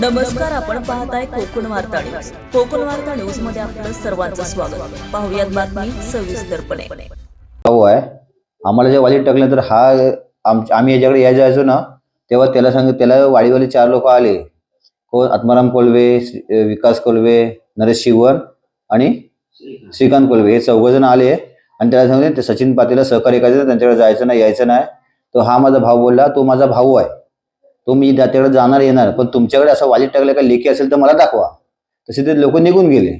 नमस्कार आपण पाहताय कोकण वार्ता न्यूज. कोकण वार्ता न्यूजमध्ये आपलं सर्वांचं स्वागत. पाहुयात बातमी सविस्तरपणे भाऊ आहे. आम्हाला जेव्हा वाली टाकलं तर हा आमच्या आम्ही याच्याकडे या जायचो ना तेव्हा त्याला सांग त्याला वाडीवाले चार लोक आले. कोण? आत्माराम कोलवे विकास कोलवे नरेश शिवन आणि श्रीकांत कोलवे. हे चौघ जण आले आणि त्याला सांगितले ते सचिन पाटीलला सहकार्य करायचं त्यांच्याकडे जायचं नाही यायचं नाही. तो हा माझा भाऊ बोलला तो माझा भाऊ आहे. तो मी त्याच्याकडे जाणार येणार. पण तुमच्याकडे असं वालीत टाकलं का लेखी असेल तर मला दाखवा. तसे ते लोक निघून गेले.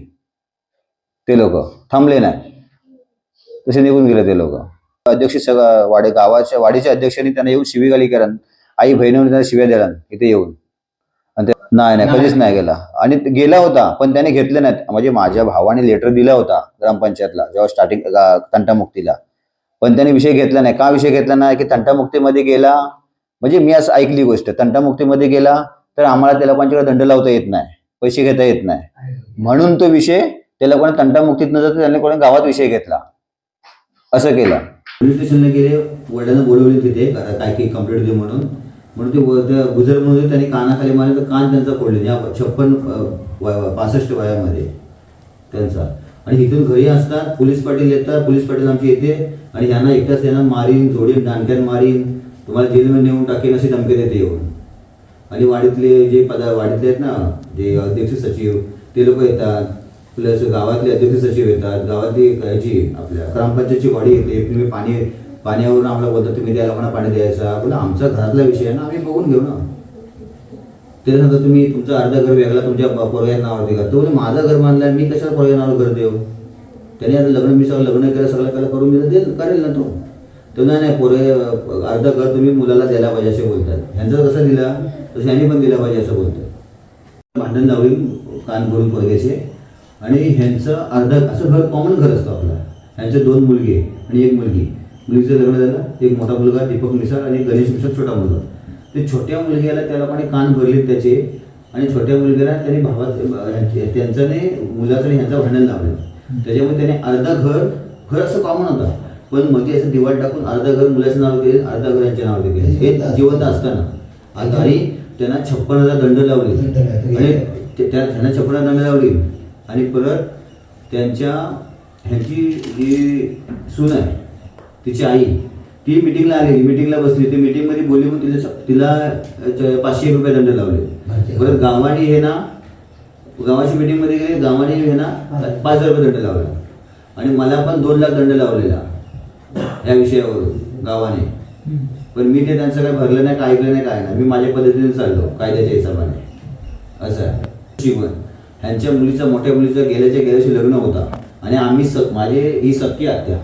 ते लोक. थांबले नाही. तसे निघून गेले ते लोक. अध्यक्ष सगळं वाडे गावाच्या वाडीच्या अध्यक्षांनी त्यांना येऊन शिवीगाली करण आई बहिणीने त्यांना शिव्या दिला इथे येऊन. आणि नाही नाही कधीच नाही गेला. आणि गेला होता पण त्याने घेतले नाहीत म्हणजे माझ्या भावाने लेटर दिला होता ग्रामपंचायतला जेव्हा स्टार्टिंग तंटामुक्तीला. पण त्याने विषय घेतला नाही. का विषय घेतला नाही? की तंटामुक्तीमध्ये गेला म्हणजे मी असं ऐकली गोष्ट तंटामुक्तीमध्ये गेला तर आम्हाला त्या लोकांच्याकडे दंड लावता येत नाही पैसे घेता येत नाही. म्हणून तो विषय त्या लोकांना तंटामुक्तीत न जाता त्यांनी कोणी गावात विषय घेतला. असं केलं. पोलीस स्टेशनला गेले वडिलांना बोलवले तिथे काय की कंप्लेंट दे म्हणून. म्हणून ते गुजरमध्ये गुजर म्हणून त्यांनी कानाखाली मारले तर कान त्यांचा फोडले या छप्पन पासष्ट वयामध्ये त्यांचा. आणि इथून घरी असतात पोलीस पाटील येतात पोलीस पाटील आमचे येते आणि यांना एकटाच त्यांना मारीन जोडीन डांक्यान मारीन तुम्हाला जेलमध्ये नेऊन टाकेन अशी धमकी देते येऊन. आणि वाडीतले जे पदा वाडीतले आहेत ना जे अध्यक्ष सचिव ते लोक येतात. प्लस गावातले अध्यक्ष सचिव येतात. गावातली जी आपल्या ग्रामपंचायतची वाडी येते. तुम्ही पाणी पाण्यावरून आम्हाला बोलतात तुम्ही त्या लोकांना पाणी द्यायचा? बोला आमचा घरातला विषय आहे ना आम्ही बघून घेऊ ना. ते सांगता तुम्ही तुमचं अर्धा घर वेगळा तुमच्या पोरग्या नावावरती का तो माझं घर बांधलं मी कशाला पोरग्या नावावर घर देऊ? त्याने आता लग्न मी सगळं लग्न केलं सगळं करून दिलं करेल ना तो. तो नाही नाही पोरे अर्धा घर तुम्ही मुलाला द्यायला पाहिजे असे बोलतात. ह्यांचा कसा दिला? तसं ह्यांनी पण दिला पाहिजे असं बोलतात. भांडण लावली कान भरून पोरग्याचे. आणि ह्यांचं अर्धा असं घर कॉमन घर असतं आपलं. ह्यांचे दोन मुलगे आणि एक मुलगी. मुलीचं लग्न झालं एक मोठा मुलगा दीपक मिसाळ आणि गणेश मिसाळ छोटा मुलगा. ते छोट्या मुलग्याला त्या लोकांनी कान भरले त्याचे. आणि छोट्या मुलग्याला त्यांनी भावात ह्यांचे- त्यांचं नाही मुलाचं आणि ह्यांचं भांडण लावलं त्याच्यामुळे त्याने अर्धा घर घर असं कॉमन होता. पण मध्ये असं दिवाळ टाकून अर्धा घर मुलाचं नाव केले अर्धा घर यांच्या नावावर केले हे जिवंत असताना. आणि त्यांना छप्पन हजार दंड लावले. आणि त्यांना छप्पन हजार दंड लावली. आणि परत त्यांच्या ह्यांची जी सून आहे तिची आई ती मिटिंगला आलेली. मिटिंगला बसली. ती मिटिंगमध्ये बोलली म्हणून तिला तिला पाचशे रुपये दंड लावले. परत गावाने हे ना गावाची मिटिंगमध्ये गेले गावाने हे ना पाच हजार रुपये दंड लावला. आणि मला पण दोन लाख दंड लावलेला. या विषयावरून गावाने. पण मी ते त्यांचं काय भरलं नाही काय ऐकलं नाही काय नाही. मी माझ्या पद्धतीने चाललो कायद्याच्या हिशोबाने. असं आहे. जीवन. ह्यांच्या मुलीचं मोठ्या मुलीचं गेल्याच्या गेल्याशी लग्न होता. आणि आम्ही स माझे ही सक्की आत्या.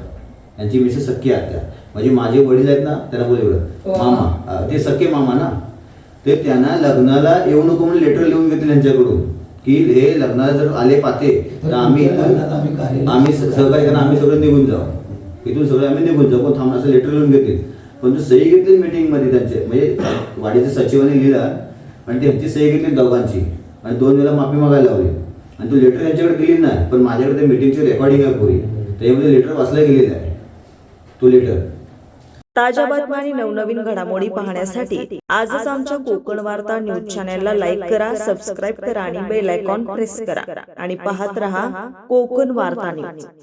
यांची मिसेस सक्की आत्या. म्हणजे माझे वडील आहेत ना त्यांना बोल एवढं. मामा. अं, ते सक्के मामा ना. ते त्यांना लग्नाला येऊ नको म्हणून लेटर लिहून घेतले त्यांच्याकडून की हे लग्नाला जर आले पाते तर आम्ही लग्नात आम्ही सहकार्य करा आम्ही सगळं निघून जाऊ. इथून सगळे आम्ही निघून जाऊ. कोण थांब असं लेटर लिहून घेतील. पण तो सही घेतली मीटिंगमध्ये त्यांचे. म्हणजे वाडीच्या सचिवाने लिहिला आणि त्यांची सही घेतली दोघांची. आणि दोन वेळा माफी मागायला लावली. आणि तो लेटर त्यांच्याकडे दिली नाही. पण माझ्याकडे ते मीटिंगची रेकॉर्डिंग आहे पुरी. त्याच्यामध्ये लेटर वाचला गेलेला आहे तो लेटर ताज्या बातम्या आणि नवनवीन घडामोडी पाहण्यासाठी आजच आमच्या कोकण वार्ता न्यूज चॅनेलला लाईक करा सबस्क्राईब करा आणि बेल आयकॉन प्रेस करा. आणि पाहत रहा कोकण वार्ता न्यूज.